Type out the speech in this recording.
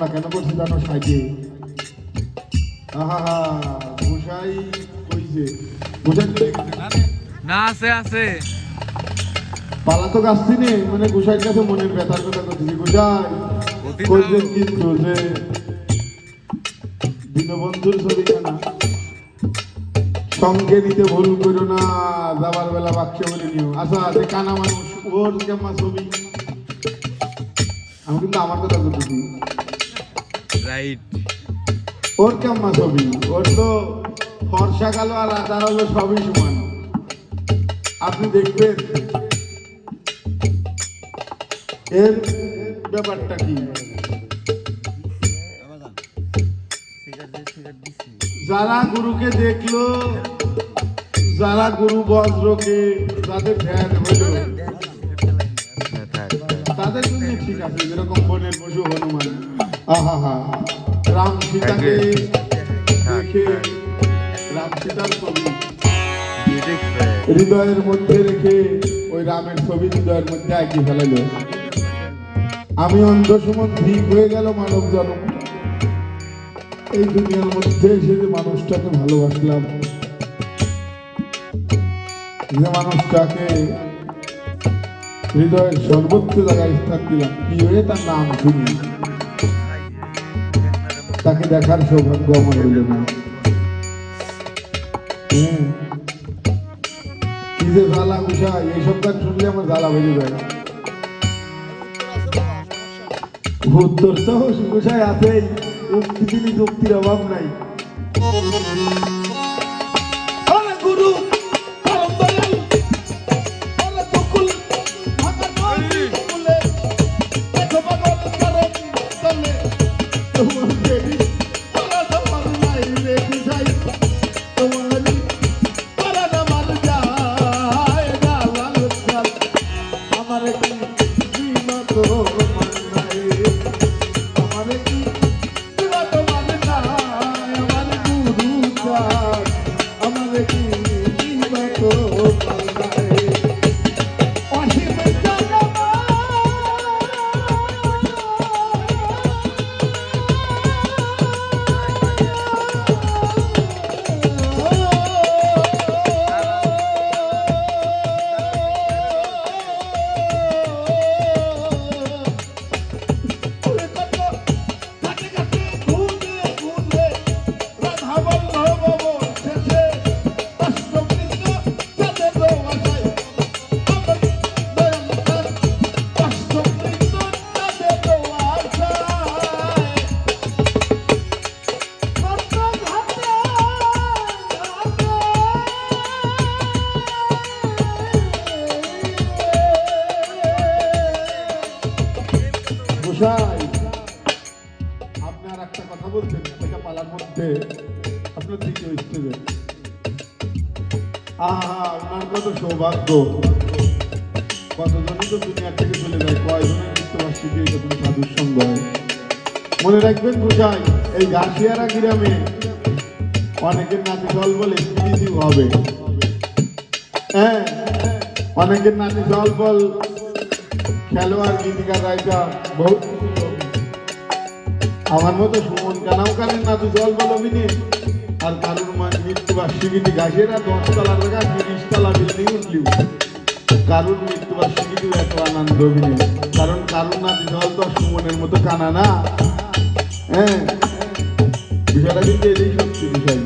না কেন করছি জানো সাইডে আহা হা গোসাই কইছে গোসাই না আছে আছে। পালা তো গাছছি নে মানে গোসাইয়ের কাছে মনের ব্যথার কথা করতেছি গোসাই। কইছেন। কিন্তু যে দীনবন্ধুর ছবিখানা। সঙ্গে নিতে ভুল করো না যাবার বেলা বাক্সে বলে নিও। আচ্ছা যে কানা মানুষ ওর কেমন ছবি? আমি কিন্তু আমার কথা বলতেছি রাইট ওর কেমন ছবি? ওর তো আর হলো সবই সমান। আপনি দেখবেন। এর ব্যাপারটা কি? যারা গুরুকে দেখল যারা গুরু বজ্রকে যাদের ধ্যান হলো। তাদের জন্য ঠিক আছে যেরকম বনের পশু হনুমান। আহা হা রাম সীতাকে দেখে রাম সীতার ছবি। হৃদয়ের মধ্যে রেখে ওই রামের ছবি হৃদয়ের মধ্যে আঁকিয়ে ফেলালো। আমি অন্ধ সুমন ঠিক হয়ে গেল মানব জন্ম। এই দুনিয়ার মধ্যে এসে যে মানুষটাকে ভালোবাসলাম যে মানুষটাকে হৃদয়ের সর্বোচ্চ জায়গায় স্থান দিলাম কি হয়ে তার নাম শুনি? তাকে দেখার সৌভাগ্য আমার হইল না। যে জ্বালা উষা এইসব গান শুনলে আমার জ্বালা বেরিয়ে যায় উত্তর তো উষায় আছেই উক্তি যুক্তির অভাব নাই। মধ্যে আপনার দ্বিতীয় স্টেজে আহা কত সৌভাগ্য। কতজনই তো থেকে চলে যায়, কয়জনের সাধুর। মনে রাখবেন এই ঘাসিয়ারা গ্রামে অনেকের নাতি জল বলে স্মৃতি হবে। হ্যাঁ অনেকের নাতি জল বল খেলোয়াড় গীতিকা গায়িকা বহুত আমার মতো কানাও কানের না বলো মিনি। আর কারুর মা মৃত্যুবার্ষিকী গাছেরা দশ তলার জায়গা তিরিশ তলা বিল্ডিং উঠলিও কারুর মৃত্যুবার্ষিকী এত আনন্দ অভিনয় কারণ কারুর না জল তো সুমনের মতো কানা না। হ্যাঁ। বিষয়টা কিন্তু এটাই সত্যি বিষয়।